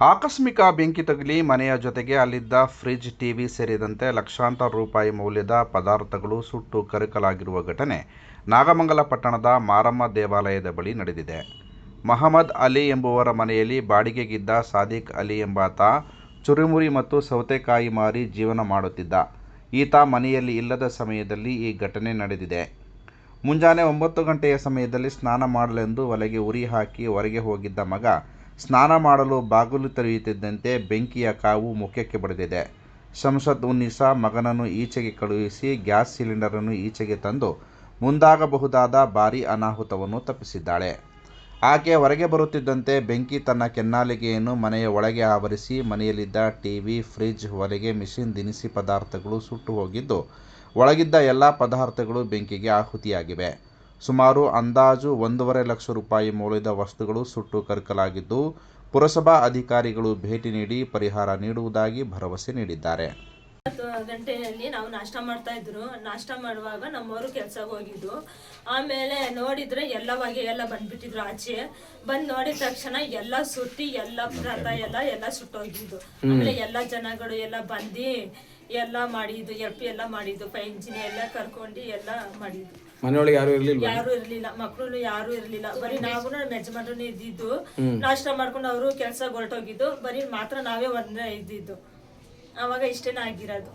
ಆಕಸ್ಮಿಕ ಬೆಂಕಿ ತಗುಲಿ ಮನೆಯ ಜೊತೆಗೆ ಅಲ್ಲಿದ್ದ ಫ್ರಿಜ್ ಟಿವಿ ಸೇರಿದಂತೆ ಲಕ್ಷಾಂತರ ರೂಪಾಯಿ ಮೌಲ್ಯದ ಪದಾರ್ಥಗಳು ಸುಟ್ಟು ಕರಕಲಾಗಿರುವ ಘಟನೆ ನಾಗಮಂಗಲ ಪಟ್ಟಣದ ಮಾರಮ್ಮ ದೇವಾಲಯದ ಬಳಿ ನಡೆದಿದೆ. ಮಹಮ್ಮದ್ ಅಲಿ ಎಂಬುವರ ಮನೆಯಲ್ಲಿ ಬಾಡಿಗೆಗಿದ್ದ ಸಾದಿಕ್ ಅಲಿ ಎಂಬಾತ ಚುರುಮುರಿ ಮತ್ತು ಸೌತೆಕಾಯಿ ಮಾರಿ ಜೀವನ ಮಾಡುತ್ತಿದ್ದ. ಈತ ಮನೆಯಲ್ಲಿ ಇಲ್ಲದ ಸಮಯದಲ್ಲಿ ಈ ಘಟನೆ ನಡೆದಿದೆ. ಮುಂಜಾನೆ ಒಂಬತ್ತು ಗಂಟೆಯ ಸಮಯದಲ್ಲಿ ಸ್ನಾನ ಮಾಡಲೆಂದು ಒಲೆಗೆ ಉರಿ ಹಾಕಿ ಹೊರಗೆ ಹೋಗಿದ್ದ ಮಗ ಸ್ನಾನ ಮಾಡಲು ಬಾಗಿಲು ತೆರೆಯುತ್ತಿದ್ದಂತೆ ಬೆಂಕಿಯ ಕಾವು ಮುಖಕ್ಕೆ ಬಡಿದಿದೆ. ಸಂಸತ್ ಉನ್ನಿಸಾ ಮಗನನ್ನು ಈಚೆಗೆ ಕಳುಹಿಸಿ ಗ್ಯಾಸ್ ಸಿಲಿಂಡರನ್ನು ಈಚೆಗೆ ತಂದು ಮುಂದಾಗಬಹುದಾದ ಭಾರೀ ಅನಾಹುತವನ್ನು ತಪ್ಪಿಸಿದ್ದಾಳೆ. ಆಕೆ ಹೊರಗೆ ಬರುತ್ತಿದ್ದಂತೆ ಬೆಂಕಿ ತನ್ನ ಕೆನ್ನಾಲಿಗೆಯನ್ನು ಮನೆಯ ಒಳಗೆ ಆವರಿಸಿ ಮನೆಯಲ್ಲಿದ್ದ ಟಿವಿ ಫ್ರಿಜ್, ಹೊರಗೆ ಮಿಷಿನ್ ದಿನಸಿ ಪದಾರ್ಥಗಳು ಸುಟ್ಟು ಹೋಗಿದ್ದು ಒಳಗಿದ್ದ ಎಲ್ಲ ಪದಾರ್ಥಗಳು ಬೆಂಕಿಗೆ ಆಹುತಿಯಾಗಿವೆ. ಸುಮಾರು ಅಂದಾಜು ಒಂದೂವರೆ ಲಕ್ಷ ರೂಪಾಯಿ ಮೌಲ್ಯದ ವಸ್ತುಗಳು ಸುಟ್ಟು ಕರಕಲಾಗಿದ್ದು, ಪುರಸಭಾ ಅಧಿಕಾರಿಗಳು ಭೇಟಿ ನೀಡಿ ಪರಿಹಾರ ನೀಡುವುದಾಗಿ ಭರವಸೆ ನೀಡಿದ್ದಾರೆ. ಹತ್ತು ಗಂಟೆಯಲ್ಲಿ ನಾವು ನಾಷ್ಟ ಮಾಡ್ತಾ ಇದ್ರು. ನಾಷ್ಟ ಮಾಡುವಾಗ ನಮ್ಮವರು ಕೆಲ್ಸಕ್ಕೆ ಹೋಗಿದ್ದು. ಆಮೇಲೆ ನೋಡಿದ್ರೆ ಎಲ್ಲ ಹೊಗೆ ಎಲ್ಲ ಬಂದ್ಬಿಟ್ಟಿದ್ರು ಆಚೆ. ಬಂದ್ ನೋಡಿದ ತಕ್ಷಣ ಎಲ್ಲ ಸುಟ್ಟಿ ಎಲ್ಲ ಪದಾರ್ಥ ಎಲ್ಲ ಎಲ್ಲ ಸುಟ್ಟೋಗಿದ್ದು. ಆಮೇಲೆ ಎಲ್ಲ ಜನಗಳು ಎಲ್ಲ ಬಂದು ಎಲ್ಲ ಮಾಡಿದ್ದು ಎಲ್ಪ್ ಎಲ್ಲ ಮಾಡಿದ್ದು ಪೈ ಇಂಜಿನ್ ಎಲ್ಲ ಕರ್ಕೊಂಡು ಎಲ್ಲ ಮಾಡಿದ್ದು. ಮನೆಯೊಳಗೆ ಯಾರು ಇರ್ಲಿಲ್ಲ ಯಾರು ಇರ್ಲಿಲ್ಲ. ಮಕ್ಕಳು ಯಾರು ಇರ್ಲಿಲ್ಲ. ಬರೀ ನಾವು ನಮ್ಮ ಇದ್ದಿದ್ದು. ನಾಷ್ಟ ಮಾಡ್ಕೊಂಡು ಅವರು ಕೆಲಸ ಹೊರಟೋಗಿದ್ದು. ಬರೀ ಮಾತ್ರ ನಾವೇ ಒಂದೇ ಇದ್ದಿದ್ದು. ಅವಾಗ ಇಷ್ಟನೇ ಆಗಿರೋದು.